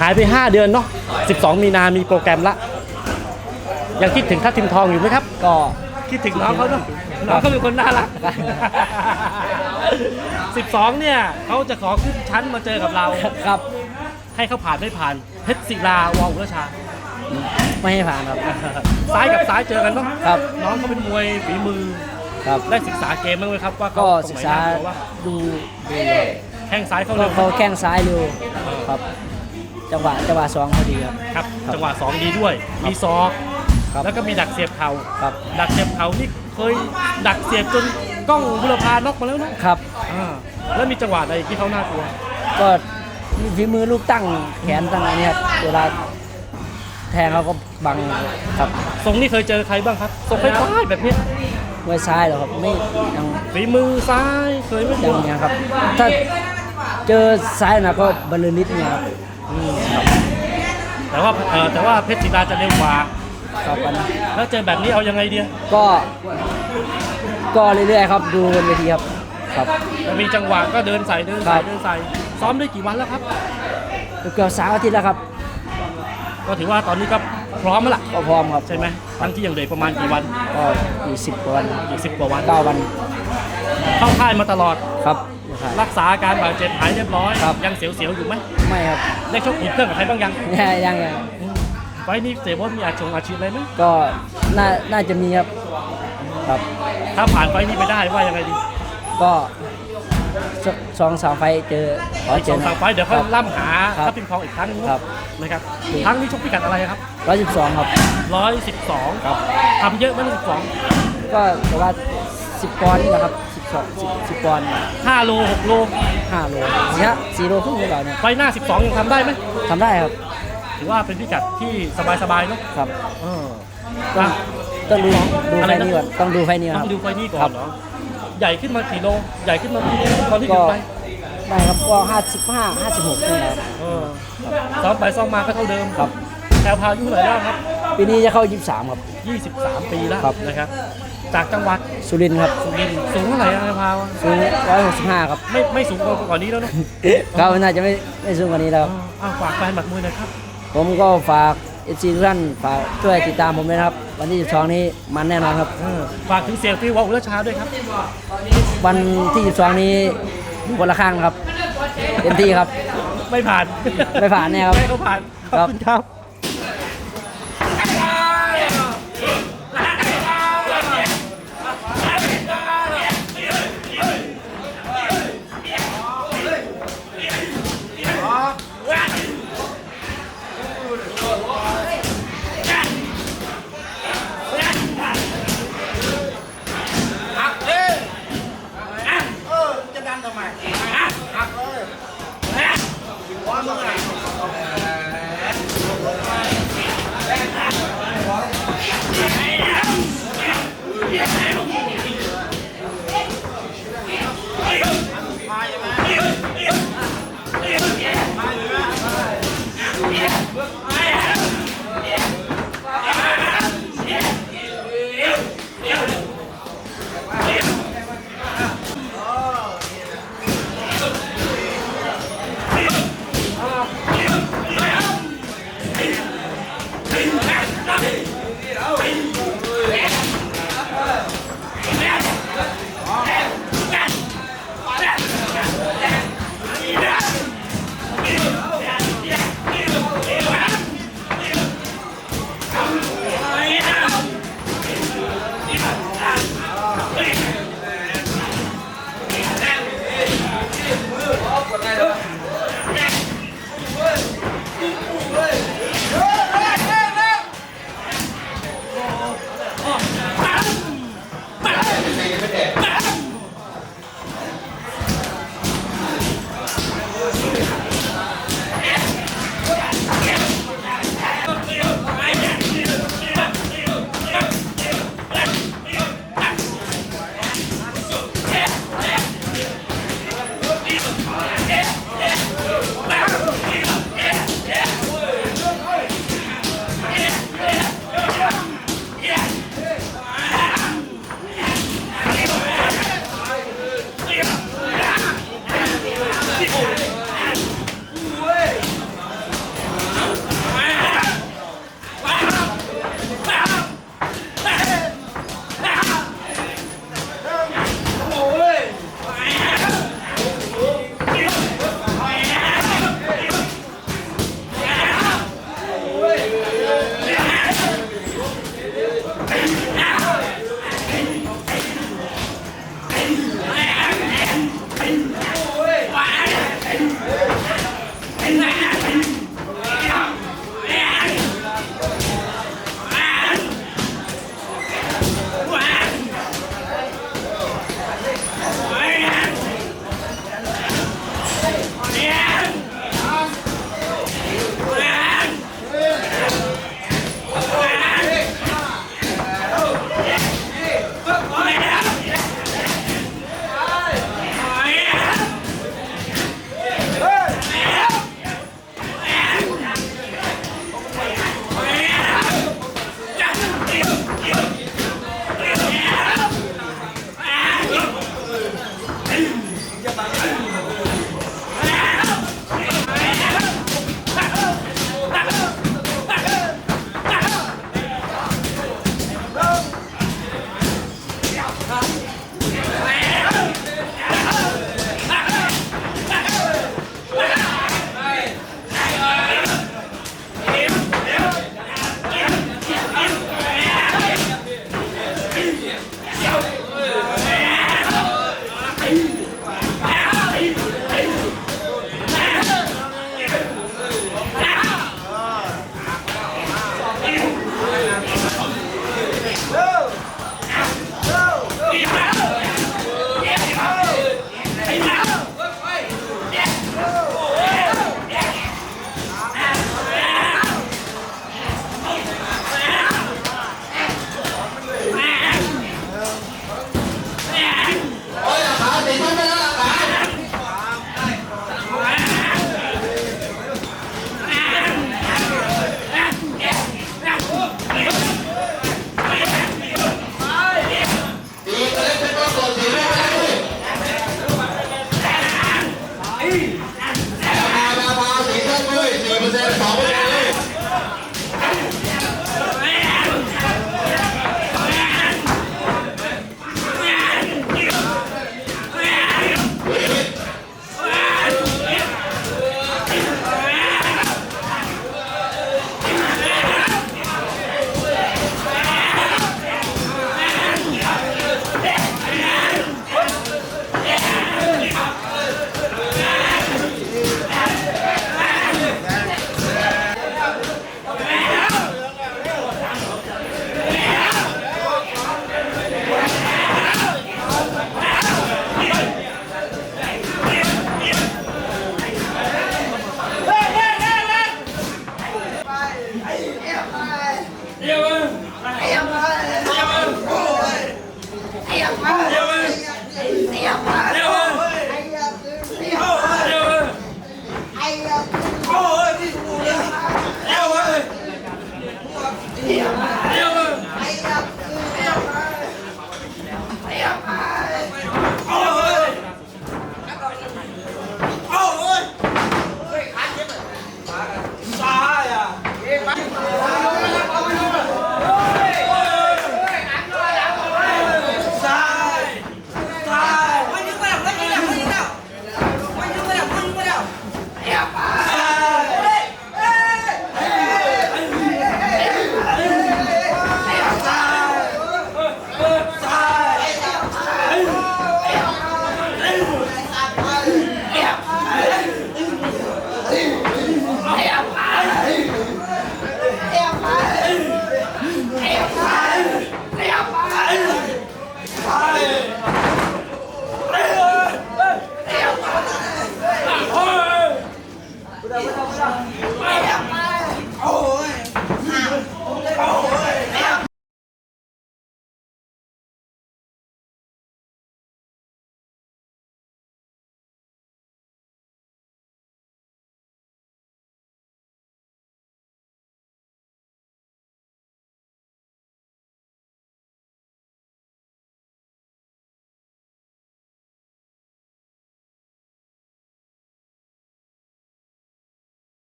หายไป 5 เดือนเนาะ 12 มีนามีโปรแกรมละ ยังคิดถึงทัพทิมทองอยู่ไหมครับ ก็คิดถึงน้องเขาเนาะ น้องเขาเป็นคนน่ารัก 12 เนี่ยเขาจะขอขึ้นชั้นมาเจอกับเราครับ ให้เขาผ่านไม่ผ่าน เพชรศิลาวอลอุรชา ไม่ให้ผ่านครับ ซ้ายกับซ้ายเจอกันเนาะครับ น้องเขาเป็นมวยฝีมือครับได้ศึกษาเกมบ้างไหมครับว่าเขาก็ตรศึงกไหนษาน่ากลัวว่าดูดูแข้งซ้ายเขาก็เร็วเขาแข้งซ้ายเร็วครับ จังหวะจังหวะสองพอดีครับ ครับครับจังหวะสองดีด้วย มีซอกครับ แล้วก็มีดักเสียบเข่าครับดักเสียบเข่านี่เคยดักเสียบจนกล้องบุรพาน็อกมาแล้วเนาะครับ อ่าแล้วมีจังหวะใดที่เขาน่ากลัวก็มีฝีมือลูกตั้งแขนตั้งอันนี้ครับเวลาแทงเขาก็บังครับทรงนี่เคยเจอใครบ้างครับทรงคล้ายๆแบบนี้มวยซ้ายเหรอครับไม่ยังฝีมือซ้ายเคยไหม่ยังเนี่ยครับ ถ้าเจอซ้ายหนะก็บรรลือฤทธิ์เนี่ยครับ แต่ว่าเออแต่ว่าเพชรศิลาจะเร็วกว่า ครับอันแล้วเจอแบบนี้เอายังไงดีก็ ก็เรื่อยๆครับดูบนเวทีครับ ครับ มีจังหวะก็เดินใส่เดินครัใส่บเดินใส่ซ้อมได้กี่วันแล้วครับ เกือบสามอาทิตย์แล้วครับก็ถือว่าตอนนี้ก็พร้อมแล้วล่ะก็พร้อมครับใช่ไหมทั้งที่ยังเหลือประมาณกี่วันก็อยู่สิบกว่าวันอีกสิบกว่าวันเก้าวันเข้าค่ายมาตลอดครับนะค รับรักษาอาการบาดเจ็บหายเรียบร้อย ครับ ยังเสียวๆอยู่ไหมไม่ครับได้ชกอุ่นเครื่องกับใครบ้างยังยังยังยังไฟล์นี้เสียบดมีอาชงอาชีพอะไรไหมก็น่าน่าจะมีครับครับ ถ้าผ่านไฟล์นี้ไปได้ว่ายังไงดีก็สสองสามไฟต์เจอขออีกเจสอองสามไฟล์เดี๋ยวเขาครับล่ำหาครับทัพทิมทองอีกครั้งหนึงครับ นะครับครั้งนี้ชกพิกัดอะไรครับ ร้อยสิบสองครับร้อยสิบสองครับ ทำเยอะไหมสิบสองก็แต่ว่าสิบปอนด์นี่แหละครับ สิบสองสิบสิบปอนด์ห้าโลหกโลห้าโลเนี่ยสี่โลครึ่งหรือเปล่าเนี่ยไฟล์หน้าสิบสองยังทำได้ไหมทำได้ครับถือว่าเป็นพิกัดที่สบายๆเนาะครับเออต้องอะ ต้องดูดูอะไรไฟนะ นี้ก่อนต้องดูไฟนี้ต้คอรับงดูไฟล์นี้ก่ครัอนบ เหรอใหญ่ขึ้นมากี่โลใหญ่ขึ้นมากี่โลตอนที่หยุดไปได้ครับก็ห้าสิบห้าห้าสิบหกนี่แหละครับ เออซ้อมไปซ้อมมาก็เท่าเดิมครับ แถวพายุเท่าไหร่แล้วครับ ปีนี้จะเข้ายี่สิบสามครับ 23 ปีแล้วครับ นะครับ จากจังหวัดสุรินทร์ครับสุรินทร์สูงเท่าไหร่อะแถวพาวสูงร้อยหกสิบห้าครับไม่ไม่สูงกว่าก่อนนี้แล้วเนาะครับน่าจะไม่ไม่สูงกว่านี้แล้วครับอ้าวฝากแฟนหมัดมวยหน่อยครับผมก็ฝากเอฟซีทุกท่านฝากช่วยติดตามผมด้วยนะครับ วันที่12นี้มันแน่นอนครับ เออฝากถึงเสียงฟิววอลอุลชาด้วยครับ วันที่12นี้คนละข้างครับเต็มที่ครับ ไม่ผ่านไม่ผ่านแน่ครับ ไม่เขาผ่านขอบคุณครับ আমাদের 아